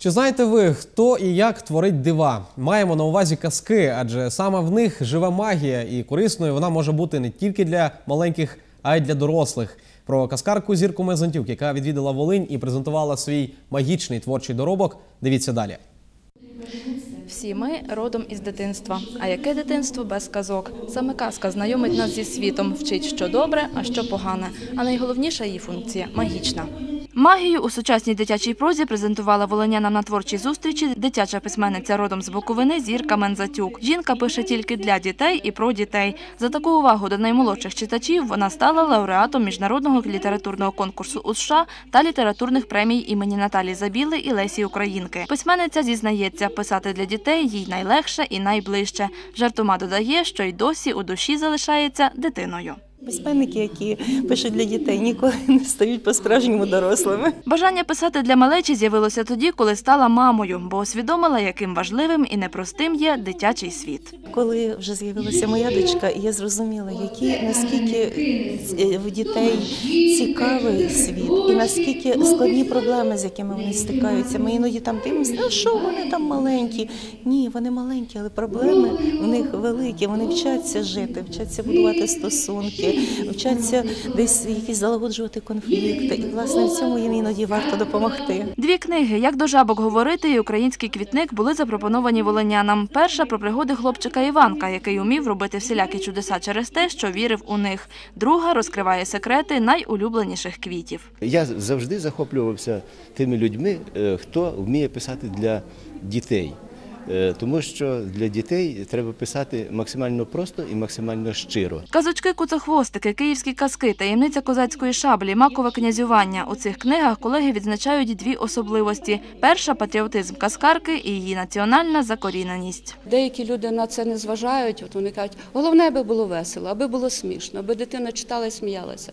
Чи знаєте ви, хто і як творить дива? Маємо на увазі казки, адже саме в них живе магія, і корисною вона може бути не тільки для маленьких, а й для дорослих. Про казкарку Зірку Мезонтюк, яка відвідала Волинь і презентувала свій магічний творчий доробок. Дивіться далі. Всі ми родом із дитинства. А яке дитинство без казок? Саме казка знайомить нас зі світом, вчить, що добре, а що погане. А найголовніша її функція магічна. Магію у сучасній дитячій прозі презентувала волонянам на творчій зустрічі дитяча письменниця родом з Буковини Зірка Мензатюк. Жінка пише тільки для дітей і про дітей. За таку увагу до наймолодших читачів вона стала лауреатом міжнародного літературного конкурсу у США та літературних премій імені Наталі Забіли і Лесі Українки. Письменниця зізнається, писати для дітей їй найлегше і найближче. Жартома додає, що й досі у душі залишається дитиною. Письменники, які пишуть для дітей, ніколи не стають по-справжньому дорослими. Бажання писати для малечі з'явилося тоді, коли стала мамою, бо усвідомила, яким важливим і непростим є дитячий світ. Коли вже з'явилася моя дочка, я зрозуміла, які наскільки е, в дітей цікавий світ, і наскільки складні проблеми, з якими вони стикаються. Ми іноді там дивимося, а що вони там маленькі? Ні, вони маленькі, але проблеми в них великі. Вони вчаться жити, вчаться будувати стосунки, вчаться десь якісь залагоджувати конфлікти. І власне в цьому їм іноді варто допомогти. Дві книги Як до жабок говорити і український квітник були запропоновані волонянам. Перша про пригоди хлопчика Іванка, який умів робити всілякі чудеса через те, що вірив у них. Друга розкриває секрети найулюбленіших квітів. Я завжди захоплювався тими людьми, е, хто вміє писати для дітей. Е, Тому що для дітей треба писати максимально просто і максимально щиро. Казочки Куцохвостики, київські казки, таємниця козацької шаблі, макове князювання. У цих книгах колеги відзначають дві особливості: перша патріотизм казкарки і її національна закоріненість. Деякі люди на це не зважають. От вони кажуть, головне, аби було весело, аби було смішно, аби дитина читала і сміялася.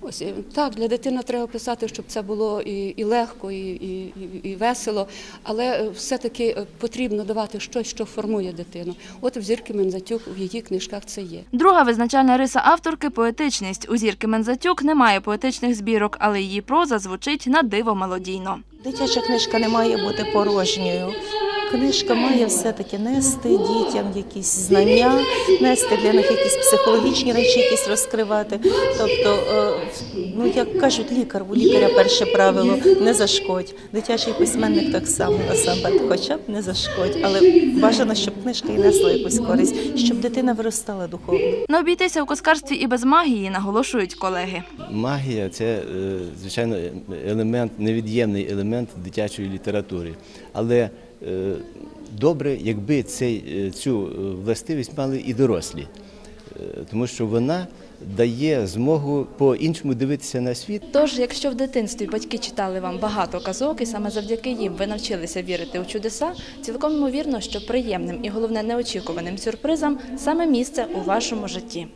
Ось так, для дитини треба писати, щоб це було і, і легко, і, і, і- весело, але е, все-таки е, потрібно давати щось, що формує дитину. От в зірки Мензатюк в її книжках це є. Друга визначальна риса авторки поетичність. У зірки Мензатюк немає поетичних збірок, але її проза звучить на диво мелодійно. Дитяча книжка не має бути порожньою. Книжка має все-таки нести дітям якісь знання, нести для них якісь психологічні речі, якісь розкривати. Тобто, е, ну як кажуть лікар, у лікаря перше правило не зашкодь. Дитячий письменник так само насамперед, хоча б не зашкодь, але бажано, щоб книжка і несла якусь користь, щоб дитина виростала духовно. Не обійтися у казкарстві і без магії, наголошують колеги. Магія це, е, звичайно, елемент, невід'ємний елемент дитячої літератури. Але добре, якби цей, е, цю е, властивість мали і дорослі, Е, тому що вона дає змогу по-іншому дивитися на світ. Тож, якщо в дитинстві батьки читали вам багато казок, і саме завдяки їм ви навчилися вірити у чудеса, цілком ймовірно, що приємним і головне неочікуваним сюрпризам саме місце у вашому житті.